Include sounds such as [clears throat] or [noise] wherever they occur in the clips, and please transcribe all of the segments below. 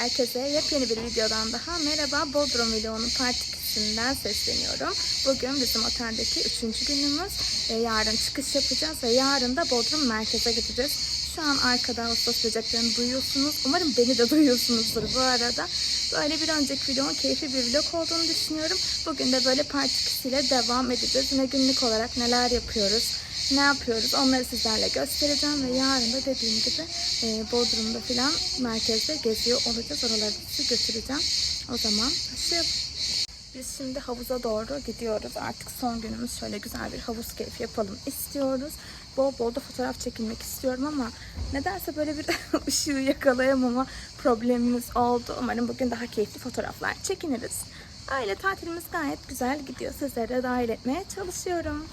Herkese yepyeni bir videodan daha merhaba. Bodrum Vlogu'nun part 2'sinden sesleniyorum. Bugün bizim oteldeki 3. günümüz. Ve yarın çıkış yapacağız ve yarın da Bodrum merkeze gideceğiz. Şu an arkada Ağustos böceklerini duyuyorsunuz. Umarım beni de [laughs] duyuyorsunuzdur bu arada. Böyle bir önceki videonun keyifli bir vlog olduğunu düşünüyorum. Bugün de böyle part 2'siyle devam edeceğiz. Yine günlük olarak neler yapıyoruz, ne yapıyoruz onları sizlerle göstereceğim ve yarın da dediğim gibi e, Bodrum'da filan merkezde geziyor olacağız. Oraları sizi götüreceğim. O zaman başlayalım. Biz şimdi havuza doğru gidiyoruz. Artık son günümüz şöyle güzel bir havuz keyfi yapalım istiyoruz. Bol bol da fotoğraf çekilmek istiyorum ama nedense böyle bir [laughs] ışığı yakalayamama problemimiz oldu. Umarım bugün daha keyifli fotoğraflar çekiniriz. Aile tatilimiz gayet güzel gidiyor. Sizlere de dahil etmeye çalışıyorum.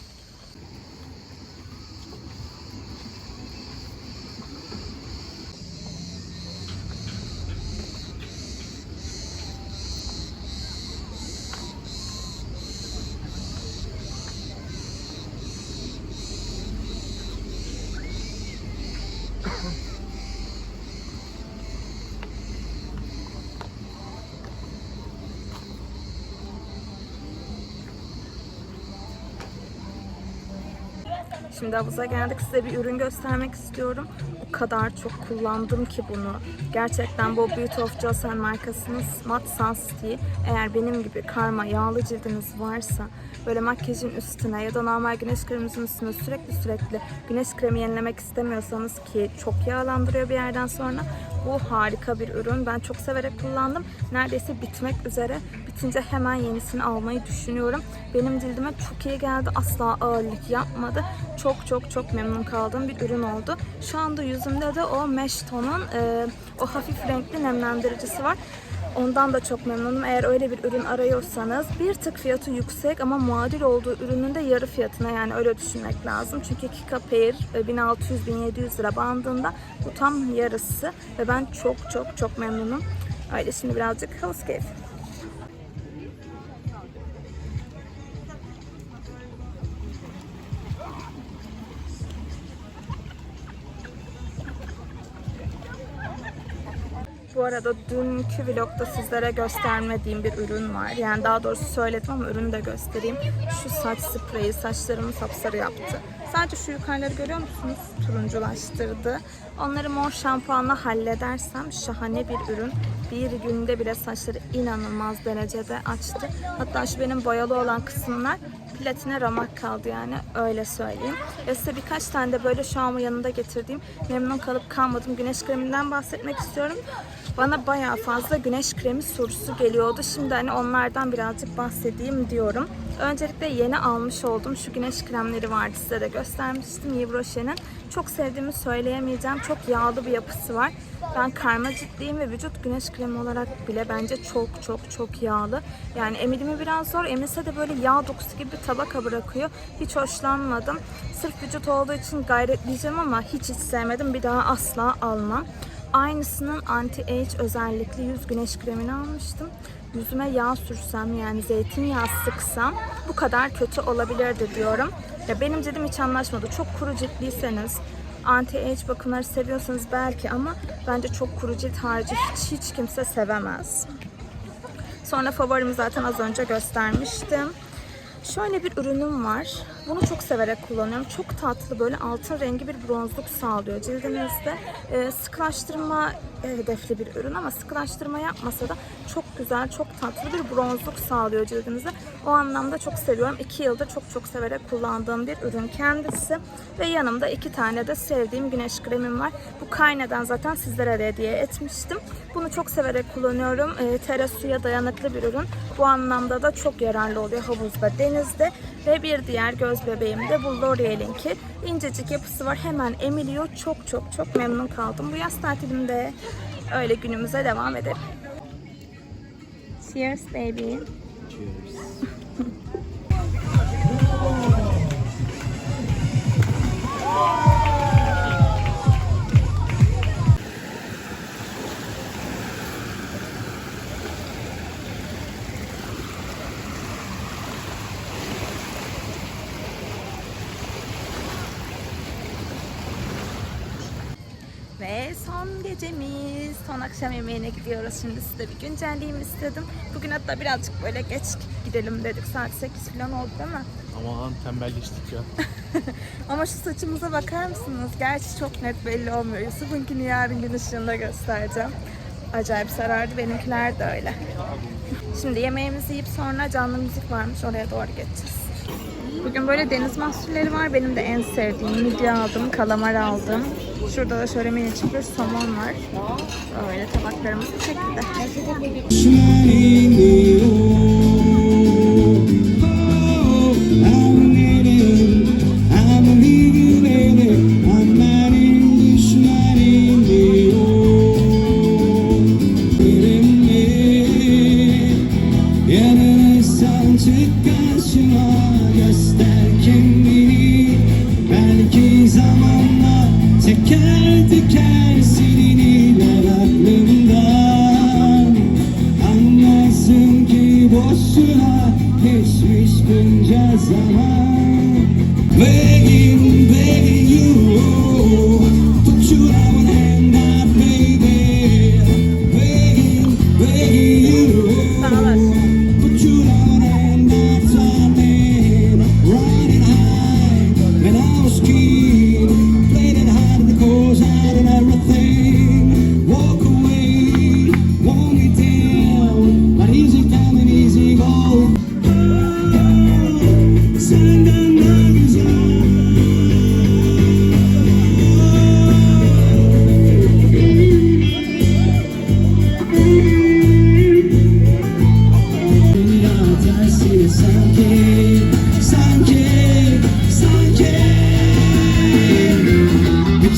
Şimdi havuza geldik. Size bir ürün göstermek istiyorum. O kadar çok kullandım ki bunu. Gerçekten bu Beauty of Joseon markasının Matte Sensitive. Eğer benim gibi karma yağlı cildiniz varsa böyle makyajın üstüne ya da normal güneş kreminizin üstüne sürekli sürekli güneş kremi yenilemek istemiyorsanız ki çok yağlandırıyor bir yerden sonra bu harika bir ürün. Ben çok severek kullandım. Neredeyse bitmek üzere. Bitince hemen yenisini almayı düşünüyorum. Benim cildime çok iyi geldi. Asla ağırlık yapmadı. Çok çok çok memnun kaldığım bir ürün oldu. Şu anda yüzümde de o Mesh Tone'un e, o hafif renkli nemlendiricisi var. Ondan da çok memnunum. Eğer öyle bir ürün arıyorsanız bir tık fiyatı yüksek ama muadil olduğu ürünün de yarı fiyatına yani öyle düşünmek lazım. Çünkü Kika Pair 1600-1700 lira bandında bu tam yarısı ve ben çok çok çok memnunum. Öyle şimdi birazcık keyfi. Bu arada dünkü vlogda sizlere göstermediğim bir ürün var. Yani daha doğrusu söyledim ama ürünü de göstereyim. Şu saç spreyi saçlarımı sapsarı yaptı. Sadece şu yukarıları görüyor musunuz? Turunculaştırdı. Onları mor şampuanla halledersem şahane bir ürün. Bir günde bile saçları inanılmaz derecede açtı. Hatta şu benim boyalı olan kısımlar platine ramak kaldı yani öyle söyleyeyim. Ve size birkaç tane de böyle an yanında getirdiğim memnun kalıp kalmadım güneş kreminden bahsetmek istiyorum. Bana bayağı fazla güneş kremi sorusu geliyordu. Şimdi hani onlardan birazcık bahsedeyim diyorum. Öncelikle yeni almış olduğum şu güneş kremleri vardı size de göstermiştim Yves Rocher'in. Çok sevdiğimi söyleyemeyeceğim. Çok yağlı bir yapısı var. Ben karma ciltliyim ve vücut güneş kremi olarak bile bence çok çok çok yağlı. Yani emilimi biraz zor. Emilse de böyle yağ dokusu gibi bir tabaka bırakıyor. Hiç hoşlanmadım. Sırf vücut olduğu için gayretleyeceğim ama hiç hiç sevmedim. Bir daha asla almam. Aynısının anti-age özellikli yüz güneş kremini almıştım. Yüzüme yağ sürsem yani zeytinyağı sıksam bu kadar kötü olabilirdi diyorum. Ya benim cildim hiç anlaşmadı. Çok kuru ciltliyseniz anti-age bakımları seviyorsanız belki ama bence çok kuru cilt harici hiç hiç kimse sevemez. Sonra favorimi zaten az önce göstermiştim. Şöyle bir ürünüm var. Bunu çok severek kullanıyorum. Çok tatlı böyle altın rengi bir bronzluk sağlıyor cildinizde. Ee, sıkılaştırma hedefli bir ürün ama sıkılaştırma yapmasa da çok güzel, çok tatlı bir bronzluk sağlıyor cildinize. O anlamda çok seviyorum. İki yıldır çok çok severek kullandığım bir ürün kendisi. Ve yanımda iki tane de sevdiğim güneş kremim var. Bu Kayne'den zaten sizlere hediye etmiştim. Bunu çok severek kullanıyorum. E, tere suya dayanıklı bir ürün. Bu anlamda da çok yararlı oluyor havuzda, denizde. Ve bir diğer göz bebeğim de bu L'Oreal'inki. İncecik yapısı var. Hemen emiliyor. Çok çok çok memnun kaldım. Bu yaz tatilimde öyle günümüze devam edelim. Cheers baby. Cheers. [laughs] gecemiz, son akşam yemeğine gidiyoruz. Şimdi size bir güncelleyeyim istedim. Bugün hatta birazcık böyle geç gidelim dedik. Saat 8 falan oldu değil mi? Aman tembelleştik ya. [laughs] Ama şu saçımıza bakar mısınız? Gerçi çok net belli olmuyor. Yusuf'unkini yarın gün ışığında göstereceğim. Acayip sarardı. Benimkiler de öyle. Şimdi yemeğimizi yiyip sonra canlı müzik varmış. Oraya doğru geçeceğiz. Bugün böyle deniz mahsulleri var. Benim de en sevdiğim midye aldım, kalamar aldım. Şurada da şöyle minicik bir somon var. Öyle tabaklarımız bu.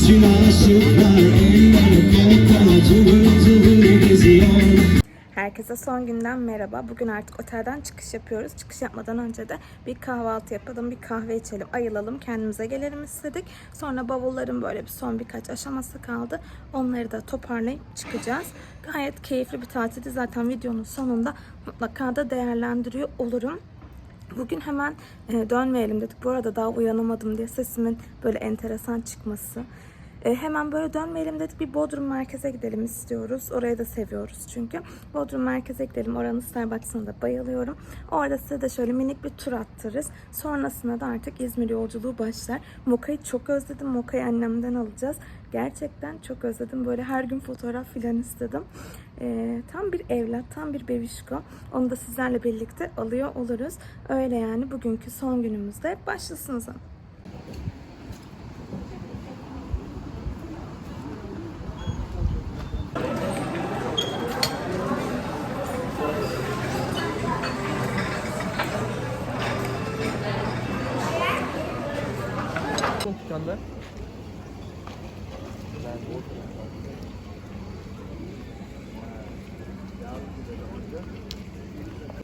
Bütün aşıklar kolpa cıvır cıvır geziyor Herkese son günden merhaba. Bugün artık otelden çıkış yapıyoruz. Çıkış yapmadan önce de bir kahvaltı yapalım, bir kahve içelim, ayılalım, kendimize gelelim istedik. Sonra bavulların böyle bir son birkaç aşaması kaldı. Onları da toparlayıp çıkacağız. Gayet keyifli bir tatildi. Zaten videonun sonunda mutlaka da değerlendiriyor olurum. Bugün hemen e, dönmeyelim dedik. Bu arada daha uyanamadım diye sesimin böyle enteresan çıkması. E, hemen böyle dönmeyelim dedik. Bir Bodrum merkeze gidelim istiyoruz. Orayı da seviyoruz çünkü. Bodrum merkeze gidelim. Oranın Starbucks'ına da bayılıyorum. Orada size de şöyle minik bir tur attırırız. Sonrasında da artık İzmir yolculuğu başlar. Moka'yı çok özledim. Moka'yı annemden alacağız. Gerçekten çok özledim. Böyle her gün fotoğraf filan istedim. E, tam bir evlat, tam bir bebişko. Onu da sizlerle birlikte alıyor oluruz. Öyle yani bugünkü son günümüzde başlasın o Dükkanda.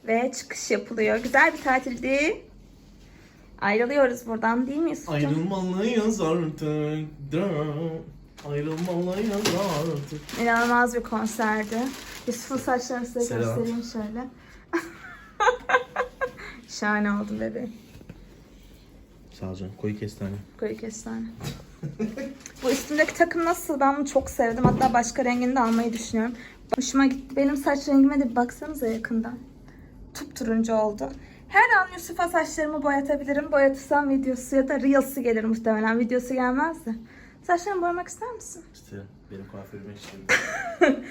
Ve çıkış yapılıyor. Güzel bir tatildi. Ayrılıyoruz buradan değil mi Yusuf'cum? Ayrılmalıyız artık. Ayrılmalıyız artık. İnanılmaz bir konserdi. Yusuf'un saçlarını size Selam. göstereyim şöyle. [laughs] Şahane oldun bebeğim. Sağ ol canım. Koyu kestane. Koyu kestane. [laughs] Bu üstümdeki takım nasıl? Ben bunu çok sevdim. Hatta başka rengini de almayı düşünüyorum. Hoşuma gitti. Benim saç rengime de bir baksanıza yakından. Turuncu oldu. Her an Yusuf'a saçlarımı boyatabilirim. Boyatırsam videosu ya da Reels'ı gelir muhtemelen. Videosu gelmez de. Saçlarımı boyamak ister misin? İşte benim kuaförüme işte.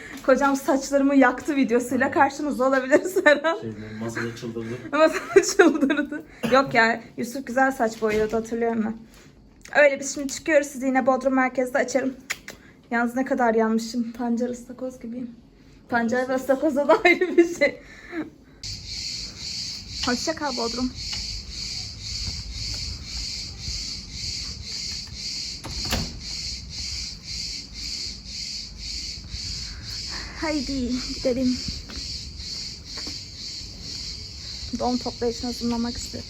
[laughs] Kocam saçlarımı yaktı videosuyla karşınızda olabiliriz her [laughs] an. Şey, masada çıldırdı. [laughs] Ama sana çıldırdı. Yok ya Yusuf güzel saç boyuyordu hatırlıyorum ben. Öyle biz şimdi çıkıyoruz. Sizi yine Bodrum merkezde açarım. Yalnız ne kadar yanmışım. Pancar ıstakoz gibiyim. Pancar ve ıstakoza da ayrı bir şey. Hoşça kal Bodrum. Haydi gidelim. Don toplayışını hazırlamak istedim.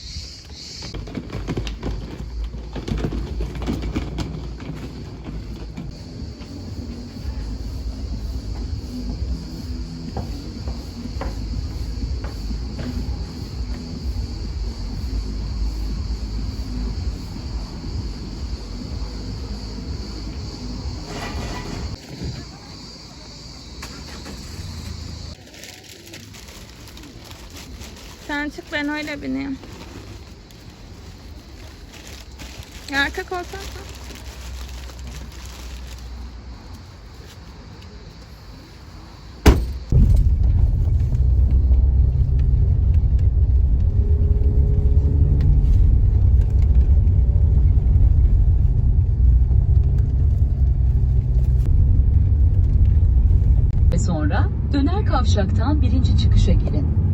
Sen çık ben öyle bineyim. Ya arka koltuğa koy. ve sonra döner kavşaktan birinci çıkışa girin.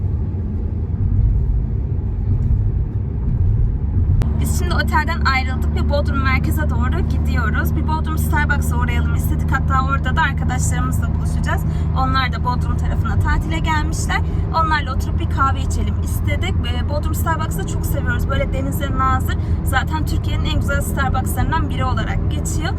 Biz şimdi otelden ayrıldık ve Bodrum merkeze doğru gidiyoruz. Bir Bodrum Starbucks'a uğrayalım istedik. Hatta orada da arkadaşlarımızla buluşacağız. Onlar da Bodrum tarafına tatile gelmişler. Onlarla oturup bir kahve içelim istedik. Ee, Bodrum Starbucks'ı çok seviyoruz. Böyle denize nazır. Zaten Türkiye'nin en güzel Starbucks'larından biri olarak geçiyor.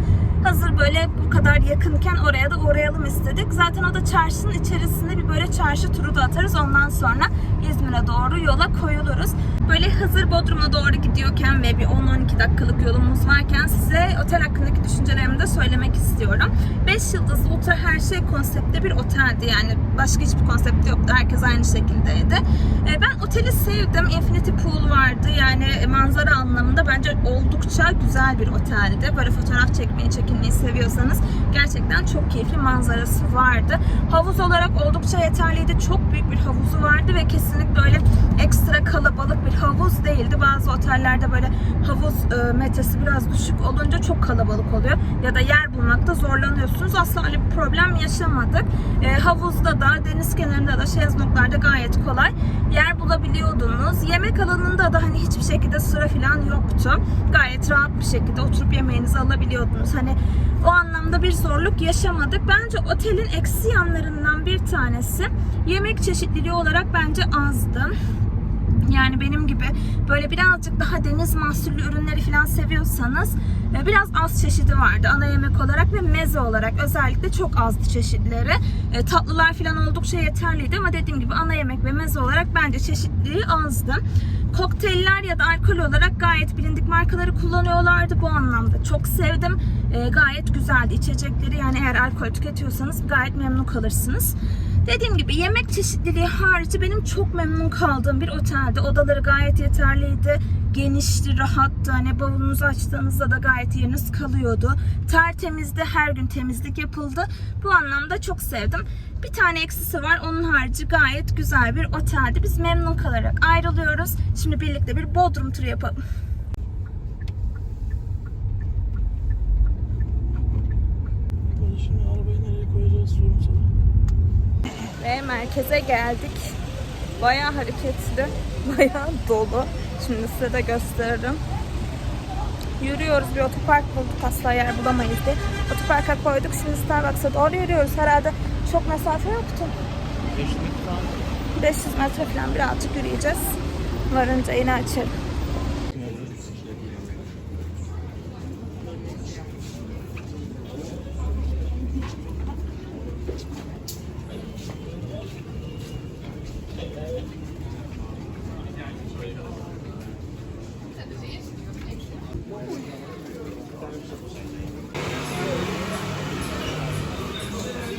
Hazır böyle bu kadar yakınken oraya da uğrayalım istedik. Zaten o da çarşının içerisinde bir böyle çarşı turu da atarız. Ondan sonra İzmir'e doğru yola koyuluruz. Böyle hazır Bodrum'a doğru gidiyorken ve bir 10-12 dakikalık yolumuz varken size otel hakkındaki düşüncelerimi de söylemek istiyorum. 5 yıldızlı ultra her şey konseptli bir oteldi. Yani başka hiçbir konsepti yoktu. Herkes aynı şekildeydi. Ee, Ben oteli sevdim. Infinity Pool vardı. Yani manzara anlamında bence oldukça güzel bir oteldi. Böyle fotoğraf çekmeyi, çekinmeyi seviyorsanız gerçekten çok keyifli manzarası vardı. Havuz olarak oldukça yeterliydi. Çok büyük bir havuzu vardı ve kesinlikle öyle ekstra kalabalık bir havuz değildi. Bazı otellerde böyle havuz e, metresi biraz düşük olunca çok kalabalık oluyor. Ya da yer bulmakta zorlanıyorsunuz. Asla öyle bir problem yaşamadık. E, havuzda da, deniz kenarında da, şezlonglarda gayet kolay yer bulabiliyordunuz. Yemek alanında da hani hiçbir şekilde sıra falan yoktu. Gayet rahat bir şekilde oturup yemeğinizi alabiliyordunuz. Hani o anlamda bir zorluk yaşamadık. Bence otelin eksi yanlarından bir tanesi yemek çeşitliliği olarak bence azdı. Yani benim gibi böyle birazcık daha deniz mahsullü ürünleri falan seviyorsanız e, biraz az çeşidi vardı. Ana yemek olarak ve meze olarak özellikle çok azdı çeşitleri. E, Tatlılar falan oldukça yeterliydi ama dediğim gibi ana yemek ve meze olarak bence çeşitliliği azdı. Kokteyller ya da alkol olarak gayet bilindik markaları kullanıyorlardı bu anlamda. Çok sevdim. E, gayet güzeldi içecekleri. Yani eğer alkol tüketiyorsanız gayet memnun kalırsınız. Dediğim gibi yemek çeşitliliği harici benim çok memnun kaldığım bir oteldi. Odaları gayet yeterliydi. Genişti, rahattı. Hani bavulunuzu açtığınızda da gayet yeriniz kalıyordu. Tertemizdi. Her gün temizlik yapıldı. Bu anlamda çok sevdim. Bir tane eksisi var. Onun harici gayet güzel bir oteldi. Biz memnun kalarak ayrılıyoruz. Şimdi birlikte bir Bodrum turu yapalım. Ve merkeze geldik. Bayağı hareketli, [laughs] bayağı dolu. Şimdi size de gösteririm. Yürüyoruz bir otopark bulduk asla yer bulamayız diye. Otoparka koyduk şimdi Starbucks'a doğru yürüyoruz. Herhalde çok mesafe yoktu. 500 metre falan birazcık yürüyeceğiz. Varınca yine açarım.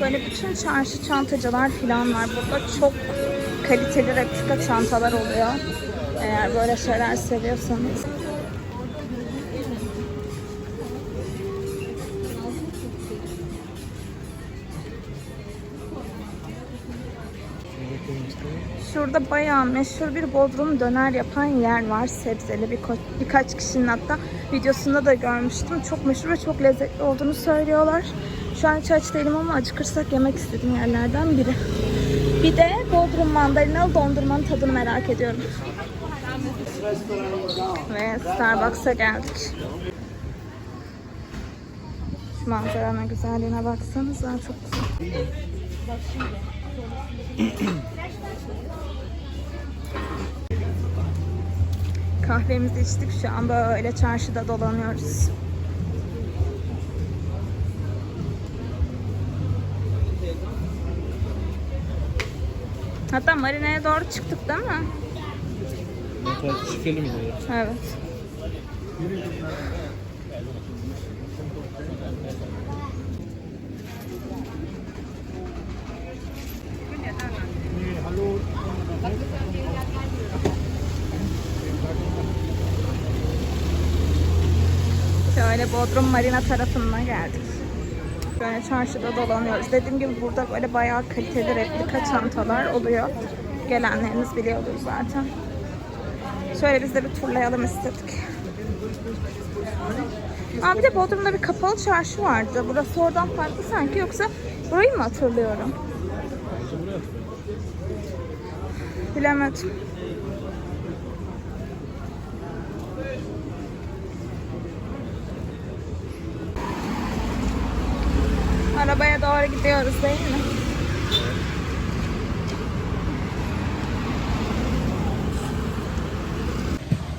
Böyle bütün çarşı çantacılar falan var. Burada çok kaliteli replika çantalar oluyor. Eğer böyle şeyler seviyorsanız. Şurada bayağı meşhur bir Bodrum döner yapan yer var. Sebzeli bir birkaç kişinin hatta videosunda da görmüştüm. Çok meşhur ve çok lezzetli olduğunu söylüyorlar. Şu an hiç aç ama acıkırsak yemek istediğim yerlerden biri. Bir de Bodrum mandalinalı dondurmanın tadını merak ediyorum. Ve Starbucks'a geldik. Şu manzaranın güzelliğine baksanıza çok güzel. [clears throat] Kahvemizi içtik şu an böyle çarşıda dolanıyoruz. Hatta marineye doğru çıktık değil mi? Çıkalım ileri. Evet. Böyle Bodrum Marina tarafına geldik. Böyle çarşıda dolanıyoruz. Dediğim gibi burada böyle bayağı kaliteli replika çantalar oluyor. Gelenleriniz biliyordur zaten. Şöyle biz de bir turlayalım istedik. Aa, bir de Bodrum'da bir kapalı çarşı vardı. Burası oradan farklı sanki yoksa burayı mı hatırlıyorum? Bilemedim. Arabaya doğru gidiyoruz değil mi?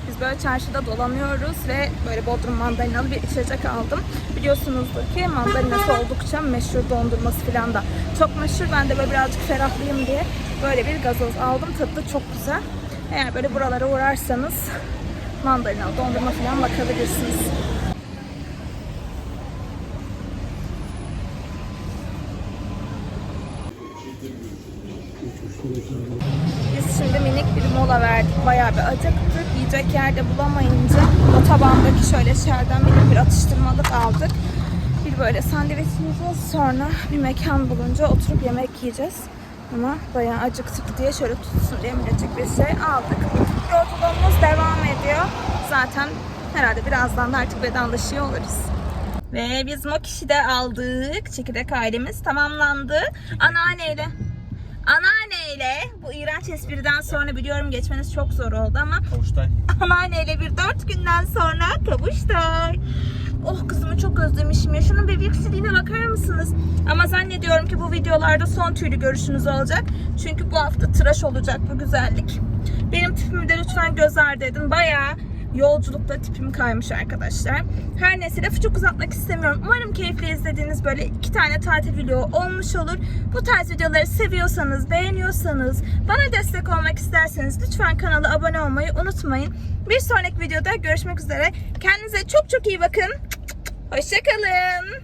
Biz böyle çarşıda dolanıyoruz ve böyle Bodrum mandalinalı bir içecek aldım. Biliyorsunuzdur ki mandalinası oldukça meşhur dondurması falan da. Çok meşhur ben de böyle birazcık ferahlayayım diye böyle bir gazoz aldım. Tadı çok güzel. Eğer böyle buralara uğrarsanız mandalinalı dondurma falan bakabilirsiniz. Acıktık. Yiyecek yerde bulamayınca otobandaki şöyle şerden minik bir atıştırmalık aldık. Bir böyle sandviç yiyeceğiz. Sonra bir mekan bulunca oturup yemek yiyeceğiz. Ama bayağı acıktık diye şöyle tutsun diye minicik bir şey aldık. Yolculuğumuz devam ediyor. Zaten herhalde birazdan da artık vedalaşıyor oluruz. Ve biz Mokiş'i de aldık. Çekirdek ailemiz tamamlandı. Anneanneyle Anneanneyle bu iğrenç espriden sonra biliyorum geçmeniz çok zor oldu ama Kavuştay. [laughs] anneanneyle bir dört günden sonra kavuştuk. Oh kızımı çok özlemişim ya. Şunun bebeksiliğine bakar mısınız? Ama zannediyorum ki bu videolarda son tüylü görüşünüz olacak. Çünkü bu hafta tıraş olacak bu güzellik. Benim tipimi de lütfen göz ardı edin. Bayağı yolculukta tipim kaymış arkadaşlar. Her neyse lafı çok uzatmak istemiyorum. Umarım keyifli izlediğiniz böyle iki tane tatil video olmuş olur. Bu tarz videoları seviyorsanız, beğeniyorsanız, bana destek olmak isterseniz lütfen kanala abone olmayı unutmayın. Bir sonraki videoda görüşmek üzere. Kendinize çok çok iyi bakın. Hoşçakalın.